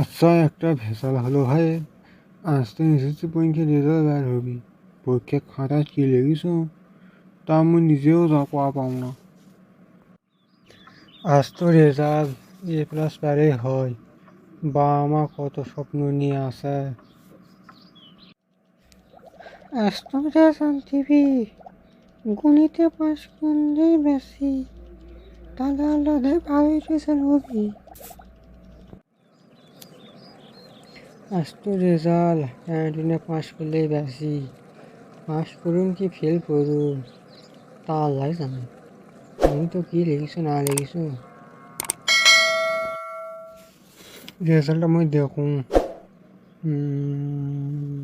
আচ্ছা একটা ভেসাল হলো ভাই আজ তো এসেছি পরীক্ষা রেজাল্ট বের হবি। পরীক্ষা খাতায় কি লেগেছ তা আমি নিজেও কোয়া পাও না। আজ তো রেজাল্ট এ প্লাস পারে হয়। বা আমার কত স্বপ্ন নিয়ে আসে। আজ তো রেজাল্ট দিবি গণিতে বেশি। তাহলে আল্লাহ ভালোই রেজাল্ট হবি। আজ তো রেজাল্ট ক্যান্টিনে পাস করলেই বেশি পাস করুন কি ফেল করুন তা আল্লাহ জানে আমি তো কি লিখিস না লিখিস রেজাল্ট আমি দেখুন উম,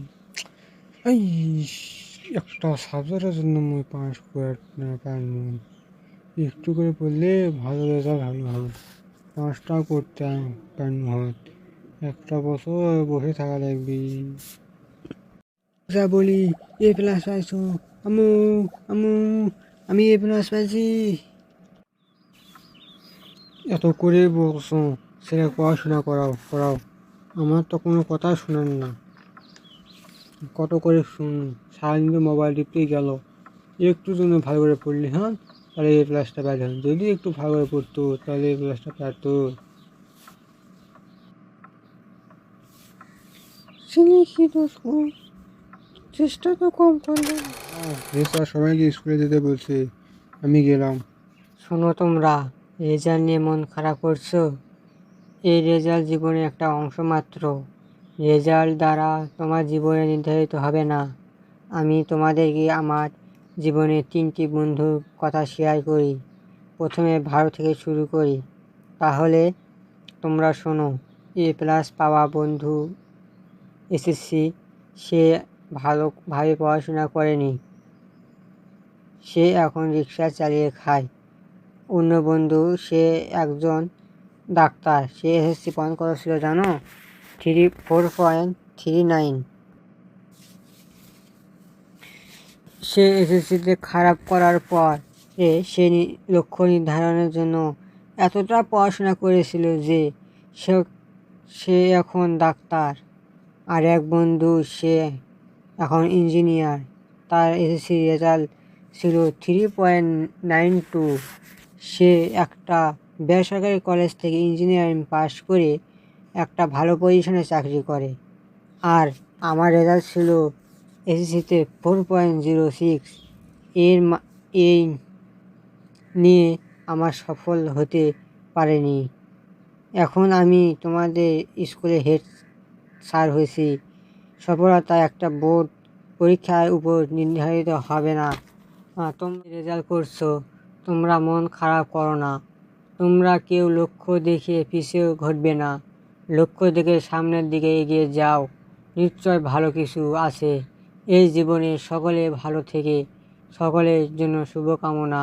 এই একটা সাবজেক্টের জন্য আমি পাস করে না পারলাম একটু করে পড়লে ভালো রেজাল্ট ভালো হবে পাঁচটা করতে পারলাম হয় একটা বছর বসে থাকা লাগবে। যা বলি, এ প্লাস পাইছো। আমু আমু আমি এ প্লাস পাইছি। এত করে বলছো, সেটা পড়াশোনা করাও করাও। আমার তো কোনো কথা শোনেন না। কত করে শুন সারাদিন মোবাইল টিপতেই গেল। একটু জন্য ভালো করে পড়লি হ্যাঁ? তাহলে এ প্লাসটা পাইল যদি একটু ভালো করে পড়তো, তাহলে এ প্লাসটা পারতো চেষ্টা তো কম করলে। রেসা সবাইকে স্কুলে যেতে বলছে আমি গেলাম। শোনো তোমরা রেজাল্ট নিয়ে মন খারাপ করছ? এই রেজাল্ট জীবনের একটা অংশ মাত্র। রেজাল্ট দ্বারা তোমার জীবনে নির্ধারিত হবে না। আমি তোমাদেরকে আমার জীবনের তিনটি বন্ধুর কথা শেয়ার করি। প্রথমে ভারত থেকে শুরু করি। তাহলে তোমরা শোনো এ প্লাস পাওয়া বন্ধু এসএসসি সে ভালোভাবে পড়াশোনা করেনি। সে এখন রিক্সা চালিয়ে খায়। অন্য বন্ধু, সে একজন ডাক্তার। সে এসএসসি পয়েন্ট করেছিল, জানো? Three, four point three nine. সে এসএসসিতে খারাপ করার পর সে লক্ষ্য নির্ধারণের জন্য এতটা পড়াশোনা করেছিল যে সে এখন ডাক্তার। আর এক বন্ধু, সে এখন ইঞ্জিনিয়ার। তার এসএসসি রেজাল্ট ছিল থ্রি পয়েন্ট নাইন টু। সে একটা বেসরকারি কলেজ থেকে ইঞ্জিনিয়ারিং পাশ করে একটা ভালো পজিশনে চাকরি করে। আর আমার রেজাল্ট ছিল এসএসসিতে ফোর পয়েন্ট জিরো সিক্স। এর এই নিয়ে আমার সফল হতে পারেনি। এখন আমি তোমাদের স্কুলে হেড স্যার হয়েছি। সফলতা একটা বোর্ড পরীক্ষার উপর নির্ধারিত হবে না। তোমরা রেজাল্ট করছ। তোমরা মন খারাপ করো না। তোমরা কেউ লক্ষ্য দেখে পিছিয়ে ঘটবে না। লক্ষ্য দেখে সামনের দিকে এগিয়ে যাও। নিশ্চয় ভালো কিছু আছে। এই জীবনে সকলে ভালো থেকে সকলের জন্য শুভকামনা।